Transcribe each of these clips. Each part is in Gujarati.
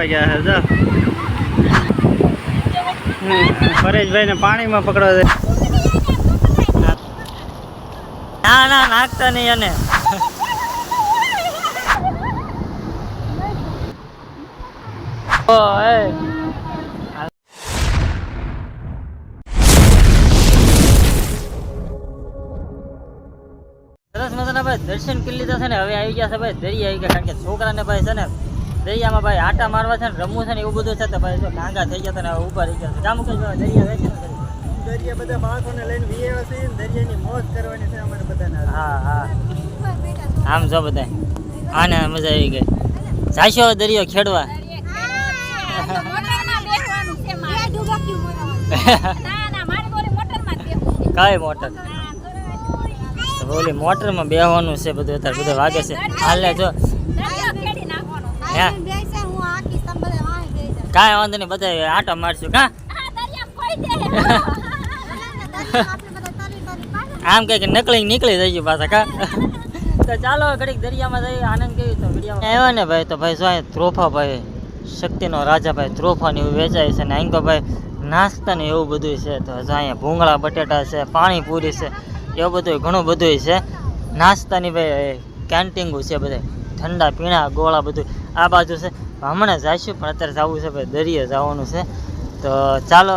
વાગ્યા છે જો. પરેશભાઈ ને પાણીમાં પકડવા દે. ના ના, નાખતા નહીં ઓ સરસ મજાના ભાઈ, દર્શન કરી લીધા છે ને, હવે આવી ગયા છે ભાઈ દરિયા આવી ગયા, કારણ કે છોકરાને ભાઈ છે ને દરિયામાં ભાઈ આટા મારવા છે ને રમવું છે ને એવું બધું છે તો ભાઈ જો ડાંગા થઈ ગયા ને ઊભા રહી ગયા છે. કઈ દરિયા વેચે ને દરિયા? બધા બાળકોને લઈને વિયેવા છે દરિયાની મોજ કરવાની છે અમારે બધાને હા હા. આમ જો બધા. આને મજા આવી ગઈ. જાશો દરિયો ખેડવા? કઈ મોટર? ઓલી મોટરમાં બેહવાનું છે બધું અત્યારે બધું વાગે છે. હાલે જો. કાંઈ વાંધો નહીં બધા આટા મારશું કા? આમ કઈ કે નકલી નીકળી જઈશું પાછા કા? તો ચાલો ઘડીક દરિયામાં જઈએ આનંદ કેવી તો આવ્યો ને ભાઈ તો ભાઈ જો ત્રોફા ભાઈ શક્તિનો રાજા ભાઈ ત્રોફાને એવું વેચાય છે ને અહીં તો ભાઈ નાસ્તા ને એવું બધું છે. તો જો અહીંયા ભૂંગળા બટેટા છે પાણીપુરી છે એવું બધું ઘણું બધું છે. નાસ્તાની ભાઈ કેન્ટીંગો છે બધા ઠંડા પીણા ગોળા બધું આ બાજુ છે. હમણાં જઈશું, પણ અત્યારે જવું છે ભાઈ, દરિયે જવાનું છે. તો ચાલો.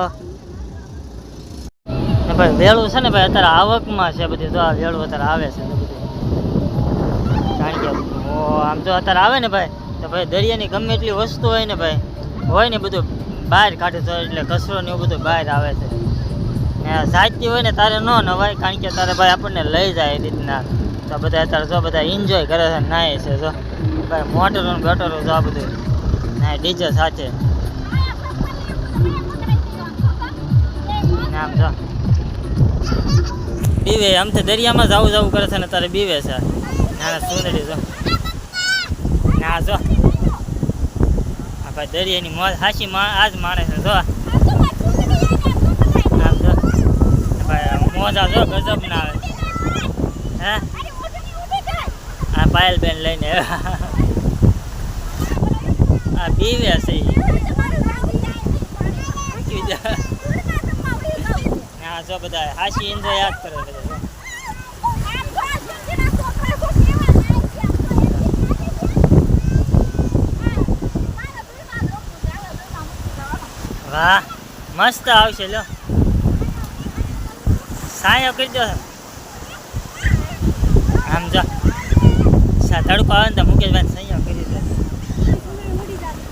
ભાઈ, વેળું છે ને ભાઈ, અત્યારે આવકમાં છે બધી. જો આ વેળું અત્યારે આવે છે કારણ કે આમ જો અત્યારે આવે ને ભાઈ, તો ભાઈ દરિયાની ગમે એટલી વસ્તુ હોય ને ભાઈ, હોય ને બધું બહાર કાઢે તો એટલે કચરો ને એવું બધું બહાર આવે છે. ને જાતી હોય ને તારે ન નવાય, કારણ કે તારે ભાઈ આપણને લઈ જાય એ રીતના. તો બધા અત્યારે જો બધા એન્જોય કરે છે નાય છે, જો. ભાઈ મોટરો ગટરો જો બધું. ના ડીજે સાથે. નામ જો. બીવે આમ તો દરિયામાં જાવું જાવું કરે છે ને તારે બીવે છે. નાના સુંદરી જો. ના, જો. આ ભાઈ દરિયાની મોજ હાસી આજ માણે છે, જો. આમ જો. ભાઈ મોજા જો ગજબ ના આવે. હે? આ પાયલ બેન લઈને આ બીવે છે. ના જો. બધા હાસી એન્જોય યાદ કરે બધા વાહ, મસ્ત આવશે લો. સાયો કરી દો. આમ જો. સા તડકો આવે ને તો મુકેશભાઈ સૈયો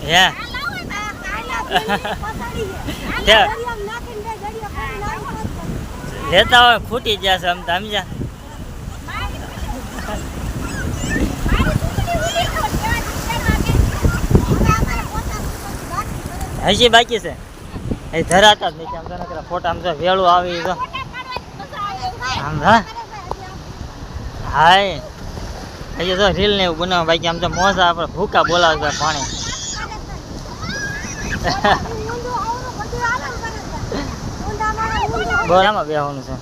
હે? લેતા હોય ફૂટી જશે આમ સમજ્યા? હજી બાકી છે? એ ધરાતા જ નહીં આમ તો ફોટા આમ તો વેળું આવી તો. આમ હા? હાય. હજી તો રીલ ને એવું બનાવ બાકી આમ તો મોસા આપણે ભૂકા બોલાવે પાણી. બોલ બેહવાનું છે.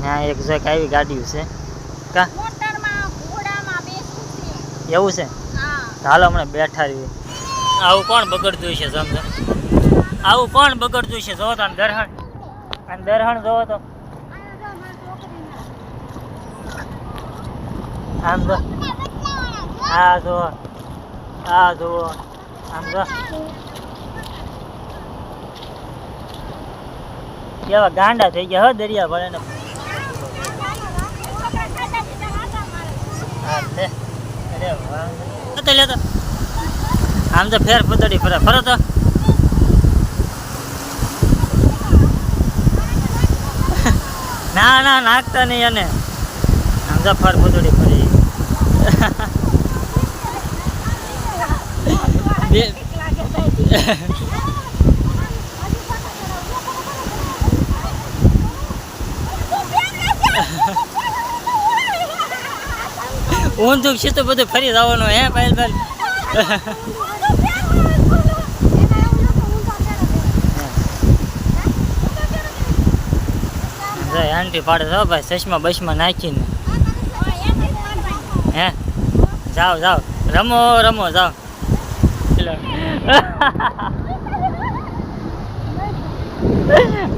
ત્યાં એક જોઈક આવી ગાડી છે. કા? એવું છે? હાલો હમણાં બેઠા રહીએ. આવું કોણ બગડતું છે સમજો? આવું કોણ બગડતું છે જોવો તો દરહણ. અને દરહણ જોવો તો. આમ જો. હા જો આ જુઓ. આમ જો. કેવા ગાંડા થઈ ગયા હો દરિયા ભરે ને આમ તો ફેર ફૂદડી ફરે. ફરો તો. ના ના, નાખતા નહીં અને આમ તો ફર ફૂદડી ફરી બે- ઊંધું છે તો બધું ફરી જવાનું હે પાયલ ભાઈ. આંટી પાડે જાઓ ભાઈ ચશ્મા બસમાં નાખીને. હે? જાઓ જાઓ. રમો રમો જાઓ.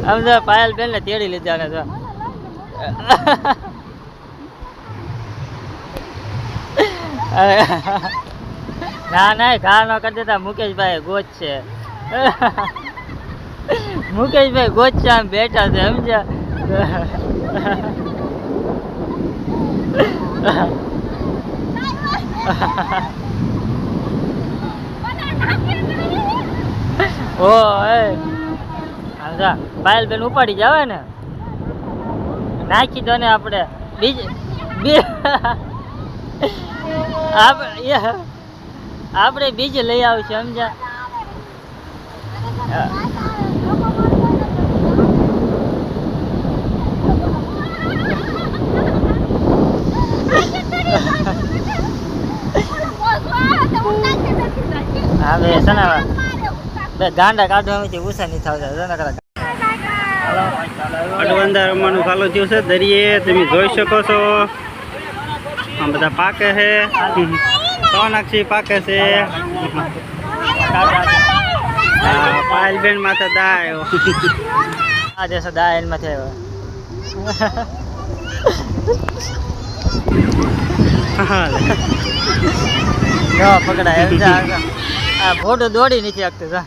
આમ તો પાયલ બેન ને તેડી લીધા ને તો ના ના, ઘા ન કરી દેતા. મુકેશભાઈ ગોચ છે. મુકેશભાઈ ગોચ છે, આમ બેઠા છે, સમજ્યા? ઓ, એ. સમજા પાયલ બેન ઉપાડી જાવે ને. નાખી દો ને આપણે. બીજ. આપણે બીજ લઈ આવશું સમજા હા બે બે ગાંડા કાઢવામાંથી ઉષા નહીં થતા અડવંદા રમવાનું ચાલુ થયું છે દરિયે તમે જોઈ શકો છો. આ બધા પાકે છે. સોનાક્ષી પાકે છે. પાયલબેન માથે દા આવ્યો. આ દેશો દા માથે આવ્યો. પકડાય આ- ફોટો દોડી નથી આપતો જા.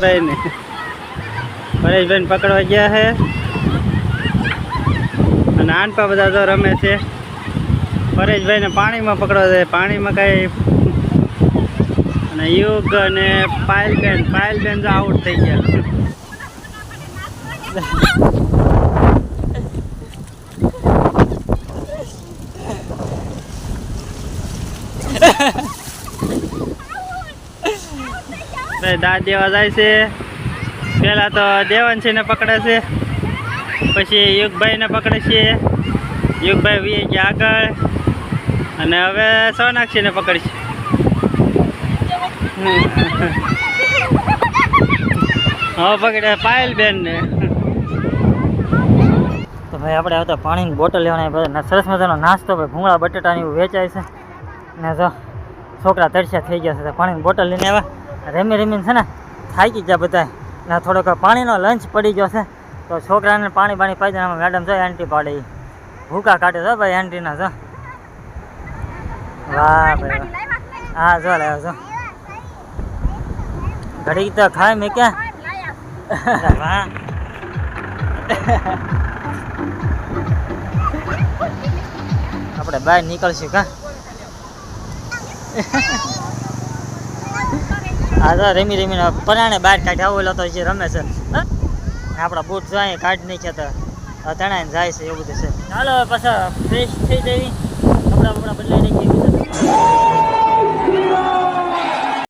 બેન પરેશબેન પકડવા ગયા છે અને આનપા બધા તો રમે છે. પરેશભાઈને પાણીમાં પકડવા જાય પાણીમાં કઈ અને યુગ અને પાયલબેન પાયલબેન તો આઉટ થઈ ગયા. દાંત દેવા જાય છે. પેલા તો દેવાંશીને પકડે છે. પછી યુગભાઈને પકડે છે. યુગભાઈ વી ગયા આગળ. અને હવે સોનાક્ષી ને પકડશે હવે પકડે પાયલબેન ને. તો ભાઈ, આપણે આવતા પાણીની બોટલ લેવાની સરસ મજાનો નાસ્તો ભાઈ, ભૂંગળા, બટેટાની વેચાય છે. ને જો, છોકરા તરસ્યા થઈ ગયા છે. પાણીની બોટલ લઈને આવ્યા. રમી રેમીને છે ને, થાકી ગયા બધા ને થોડોક પાણીનો લંચ પડી ગયો છે. તો છોકરાને પાણી પાણી પાઈ દે મેડમ જો એન્ટ્રી પાડે. ભૂકા કાઢે છો ભાઈ એન્ટ્રીના જો. વાહ ભાઈ હા, જો લાવ્યો જો. ઘડી તો ખાય મેં ક્યાં? વાહ. આપણે બહાર નીકળશું કા? આ તો રમી રમીને પરાણે બહાર કાઢ્યા ઓલો તો જે રમે છે. આપણા બૂટ જાય નહીં છે તો તણાઈને જાય છે એવું બધું છે. ચાલો પાછા ફ્રેશ થઈ જવી કપડા બપડા બદલાઈ નાખીએ.